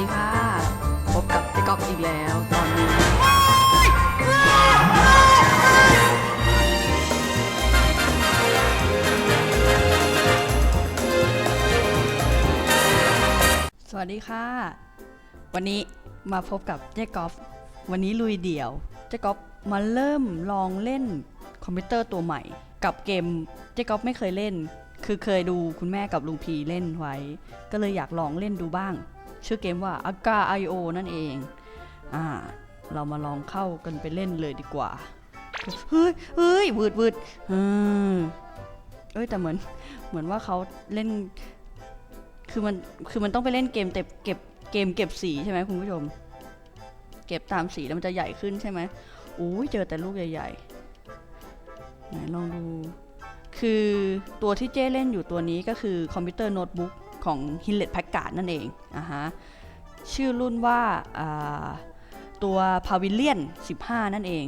ดีค่ะ พบกับเจ๊ก๊อฟอีกแล้ว ตอนนี้ สวัสดีค่ะ วันนี้มาพบกับเจ๊ก๊อฟวันนี้ลุยเดี่ยว เจ๊ก๊อฟมาเริ่มลองเล่นคอมพิวเตอร์ตัวใหม่ กับเกมเจ๊ก๊อฟไม่เคยเล่น คือเคยดูคุณแม่กับลุงพีเล่นไว้ ก็เลยอยากลองเล่นดูบ้าง ชื่อเกมว่า a g a IO นั่นเองอ่าเรามาลองเข้ากันไปเล่นเลยดีกว่า เฮ้ยเฮ้ยวืดวืดอืมเอ้ยแต่เหมือนเหมือนว่าเขาเล่น คือมันคือมันต้องไปเล่นเกมเก็บเก็บเกมเก็บสีใช่ไหมคุณผู้ชม เก็บตามสีแล้วมันจะใหญ่ขึ้นใช่ไหมอุ้ยเจอแต่ลูกใหญ่ๆไหนลองดู คือตัวที่เจ้เล่นอยู่ตัวนี้ก็คือคอมพิวเตอร์โน้ตบุ๊ก ของ Hewlett Packard นั่นเองอะฮะชื่อรุ่นว่าาตัว Pavilion 15 นั่นเอง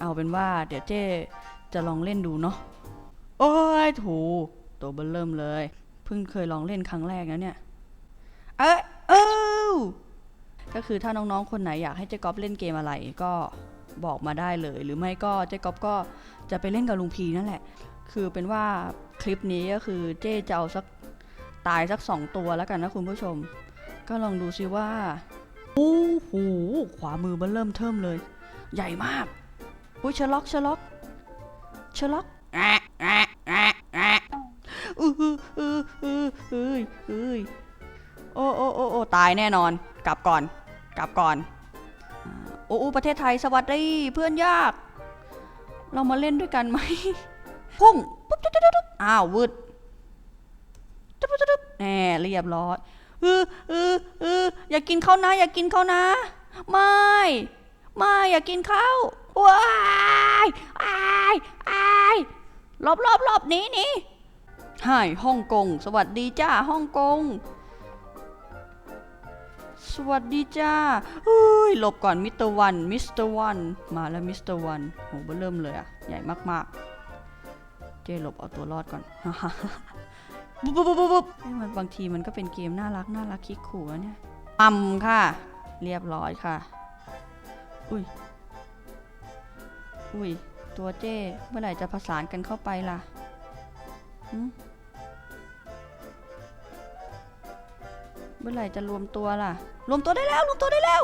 เอาเป็นว่าเดี๋ยวเจ้จะลองเล่นดูเนาะโอ้ยถูตัวเบิ่มเริ่มเลย เพิ่งเคยลองเล่นครั้งแรกนะเนี่ย เอ้ยเอ้าก็คือถ้าน้องๆ คนไหนอยากให้เจ๊ก๊อฟเล่นเกมอะไรก็บอกมาได้เลย หรือไม่ก็เจ๊ก๊อฟก็จะไปเล่นกับลุงพีนั่นแหละ คือเป็นว่าคลิปนี้ก็คือเจ๊จะเอาสัก ตายสักสองตัวแล้วกันนะคุณผู้ชม ก็ลองดูซิว่าโอ้โหขวามือมันเริ่มเทิมเลย ใหญ่มากอุ้ยชอร์ล็อกชอร์ล็อกชอร์ล็อกแอะแอะแอะแอะอืออืออืออืออืออือโอ้โอ้โอ้โอ้ตายแน่นอน กลับก่อน กลับก่อนโอ้โอ้ประเทศไทยสวัสดีเพื่อนยาก เรามาเล่นด้วยกันไหมพุ่งปุ๊บตุ๊บตุ๊บตุ๊บอ้าววืด แหมเรียบร้อยเออเออเอออย่ากินข้าวนะ อย่ากินข้าวนะ ไม่ ไม่อย่ากินข้าวว้ายอายอายหลบหลบหลบหนีหนีไฮฮ่องกง สวัสดีจ้าฮ่องกง สวัสดีจ้าเฮ้ยหลบก่อนมิสเตอร์วันมิสเตอร์วันมาแล้วมิสเตอร์วันโหเบิ่มเริ่มเลยอะใหญ่มากๆ เจหลบเอาตัวรอดก่อน บุ๊บบุ๊บบุ๊บบุ๊บมันบางทีมันก็เป็นเกมน่ารักน่ารักคิกขู่นะเนี่ยปั๊มค่ะ เรียบร้อยค่ะ อุ้ย อุ้ย ตัวเจ้เมื่อไหร่จะผสานกันเข้าไปล่ะเมื่อไหร่จะรวมตัวล่ะ รวมตัวได้แล้วรวมตัวได้แล้ว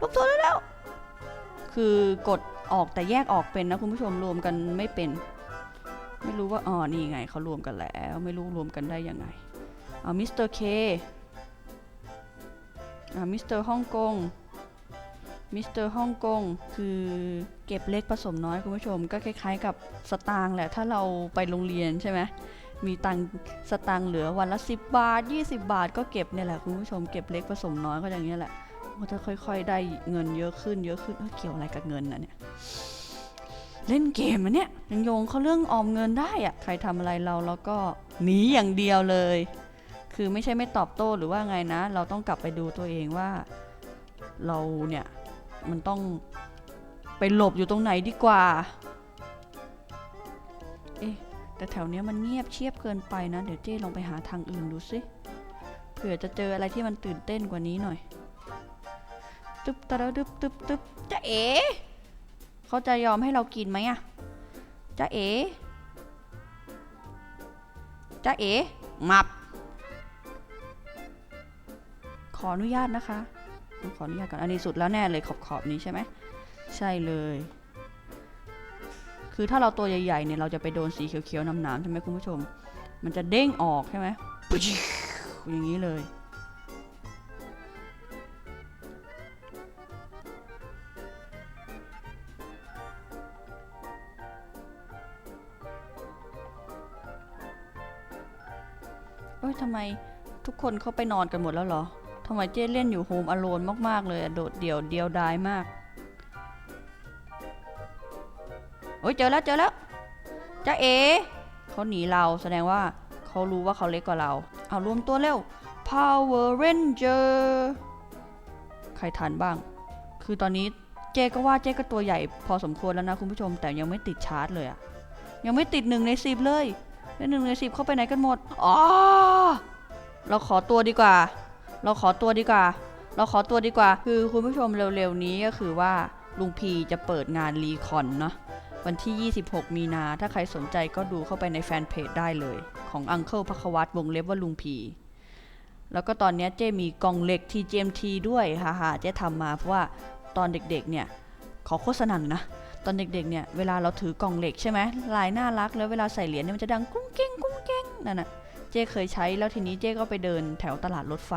รวมตัวได้แล้ว คือกดออกแต่แยกออกเป็นนะคุณผู้ชมรวมกันไม่เป็น ไม่รู้ว่าอ๋อนี่ไงเขารวมกันแล้ว ไม่รู้รวมกันได้ยังไงเอามิสเตอร์เคอ่ามิสเตอร์ฮ่องกงมิสเตอร์ฮ่องกงคือเก็บเล็กผสมน้อยคุณผู้ชม ก็คล้ายๆกับสตางค์แหละ ถ้าเราไปโรงเรียนใช่ไหมมีตังสตางค์เหลือวันละ 10 บาท 20 บาท ก็เก็บเนี่ยแหละคุณผู้ชมเก็บเล็กผสมน้อยก็อย่างเงี้แหละมันจะค่อย ๆ ได้เงินเยอะขึ้นเยอะขึ้นเเกี่ยวอะไรกับเงินนะเนี่ย เล่นเกมอะเนี่ยยังโยงเขาเรื่องออมเงินได้อะใครทำอะไรเราเราก็หนีอย่างเดียวเลย คือไม่ใช่ไม่ตอบโต้หรือว่าไงนะ เราต้องกลับไปดูตัวเองว่า เราเนี่ยมันต้องไปหลบอยู่ตรงไหนดีกว่า เอ๊ะแต่แถวเนี้ยมันเงียบเชียบเกินไปนะ เดี๋ยวเจ้ลองไปหาทางอื่นดูสิเผื่อจะเจออะไรที่มันตื่นเต้นกว่านี้หน่อยตึ๊บตะระดึบตึ๊บตึ๊บจะเอ๋ เขาจะยอมให้เรากินไหมอะจะเอ๋จะเอ๋มับ ขออนุญาตนะคะ ขออนุญาตก่อนอันนี้สุดแล้วแน่เลยขอบขอบๆนี้ใช่ไหม ใช่เลย คือถ้าเราตัวใหญ่ๆเนี่ยเราจะไปโดนสีเขียวๆน้ำๆใช่ไหมคุณผู้ชม มันจะเด้งออกใช่ไหมอย่างนี้เลย เอ้ยทำไมทุกคนเขาไปนอนกันหมดแล้วเหรอทำไมเจ้เล่นอยู่โฮมอโลนมากๆเลยโดดเดี่ยวเดียวดายมากโอ้ยเจอแล้วเจอแล้วจ้าเอเขาหนีเราแสดงว่าเขารู้ว่าเขาเล็กกว่าเรา เอารวมตัวเร็ว Power Ranger ใครทันบ้าง คือตอนนี้เจ๊ก็ว่าเจ๊ก็ตัวใหญ่พอสมควรแล้วนะคุณผู้ชม แต่ยังไม่ติดชาร์จเลยอะยังไม่ติดหนึ่งในสิบเลย แล้วหนึ่งในสิบเข้าไปไหนกันหมดอ๋อเราขอตัวดีกว่า เราขอตัวดีกว่า เราขอตัวดีกว่า คือคุณผู้ชมเร็วๆนี้ก็คือว่าลุงพีจะเปิดงานรีคอนเนาะวันที่ 26 มีนา ถ้าใครสนใจก็ดูเข้าไปในแฟนเพจได้เลย ของอังเคิลพักวัตวงเล็บว่าลุงพี แล้วก็ตอนนี้เจ้มีกองเหล็ก TGMT ด้วยฮ่าๆเจ้ทำมาเพราะว่าตอนเด็กๆเนี่ย ขอโฆษณาหน่อยนะ ตอนเด็กๆเนี่ยเวลาเราถือกล่องเหล็กใช่ไหมลายน่ารักแล้วเวลาใส่เหรียญเนี่ยมันจะดังกุ้งเก้งกุ้งเก้งนั่นน่ะเจ้เคยใช้แล้วทีนี้เจ้ก็ไปเดินแถวตลาดรถไฟ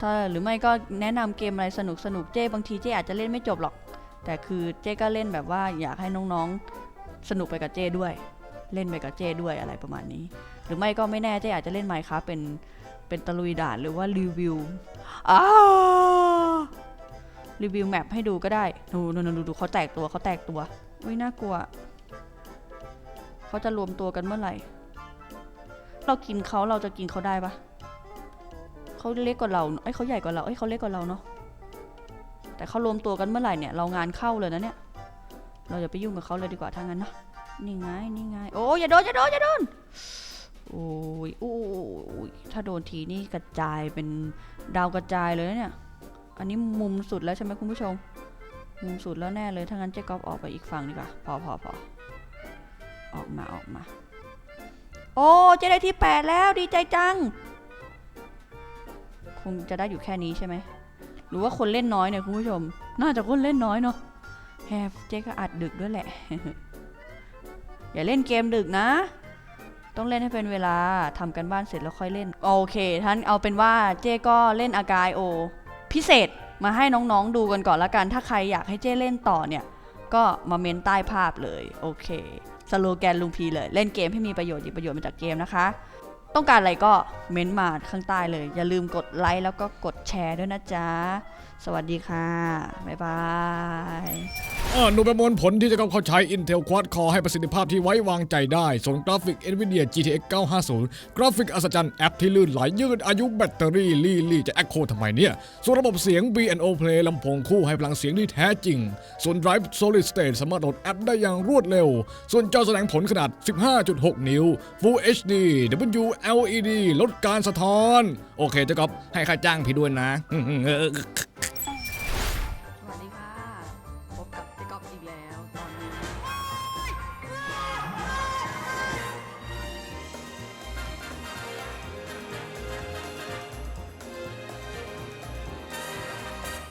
ถ้าหรือไม่ก็แนะนำเกมอะไรสนุกสนุกๆเจ้บางทีเจ้อาจจะเล่นไม่จบหรอก แต่คือเจ้ก็เล่นแบบว่าอยากให้น้องๆสนุกไปกับเจ้ด้วย เล่นไปกับเจ้ด้วยอะไรประมาณนี้ หรือไม่ก็ไม่แน่เจ้อาจจะเล่นไมค์ครับเป็นเป็นตะลุยด่านหรือว่ารีวิวอ้า รีวิวแมปให้ดูก็ได้ ดูดูดูดูเขาแตกตัวเขาแตกตัว อุ้ยน่ากลัว เขาจะรวมตัวกันเมื่อไหร่ เรากินเขาเราจะกินเขาได้ปะเขาเล็กกว่าเราเอ้ยเขาใหญ่กว่าเราเอ้ยเขาเล็กกว่าเราเนาะ แต่เขารวมตัวกันเมื่อไหร่เนี่ย เรางานเข้าเลยนะเนี่ย เราอย่าไปยุ่งกับเขาเลยดีกว่าถ้างนั้นนะนี่ไงนี่ไง โอ้ยอย่าโดนอย่าโดนอย่าโดนโอ้ยโอ้ยถ้าโดนทีนี่กระจายเป็นดาวกระจายเลยนะเนี่ย อันนี้มุมสุดแล้วใช่ไหมคุณผู้ชม มุมสุดแล้วแน่เลย ถ้างั้นเจ๊ก๊อฟออกไปอีกฝั่งดีกว่า พอพอพอออกมาออกมา โอ้เจะได้ที่แปดแล้วดีใจจัง คงจะได้อยู่แค่นี้ใช่ไหม หรือว่าคนเล่นน้อยเนี่ยคุณผู้ชม น่าจะคนเล่นน้อยเนาะแฮฟเจ๊ก็อัดดึกด้วยแหละ อย่าเล่นเกมดึกนะ ต้องเล่นให้เป็นเวลาทำกันบ้านเสร็จแล้วค่อยเล่น โอเคท่านเอาเป็นว่าเจ๊ก็เล่นอากายโอ พิเศษมาให้น้องๆดูกันก่อนละกัน ถ้าใครอยากให้เจ้เล่นต่อเนี่ย ก็มาเมนใต้ภาพเลย โอเค สโลแกนลุงพีเลย เล่นเกมให้มีประโยชน์หยิบประโยชน์มาจากเกมนะคะ ต้องการอะไรก็เม้นมาข้างใต้เลย อย่าลืมกดไลค์แล้วก็กดแชร์ด้วยนะจ๊ะ สวัสดีค่ะ บ๊ายบาย หนูประมวลผลที่จะเข้าใช้ Intel Quad Core ให้ประสิทธิภาพที่ไว้วางใจได้ ส่วนกราฟิก Nvidia GTX 950 กราฟิกอัศจรรย์แอปที่ลื่นไหลยืดอายุแบตเตอรี่ลี่ลี่จะแอคโคทำไมเนี่ย ส่วนระบบเสียง B&O Play ลำโพงคู่ให้พลังเสียงที่แท้จริง ส่วน Drive Solid State สามารถโหลดแอปได้อย่างรวดเร็ว ส่วนจอแสดงผลขนาด 15.6 นิ้ว Full HD WLED ลดการสะท้อน โอเคเจ้าก๊อฟให้ค่าจ้างพี่ด้วยนะ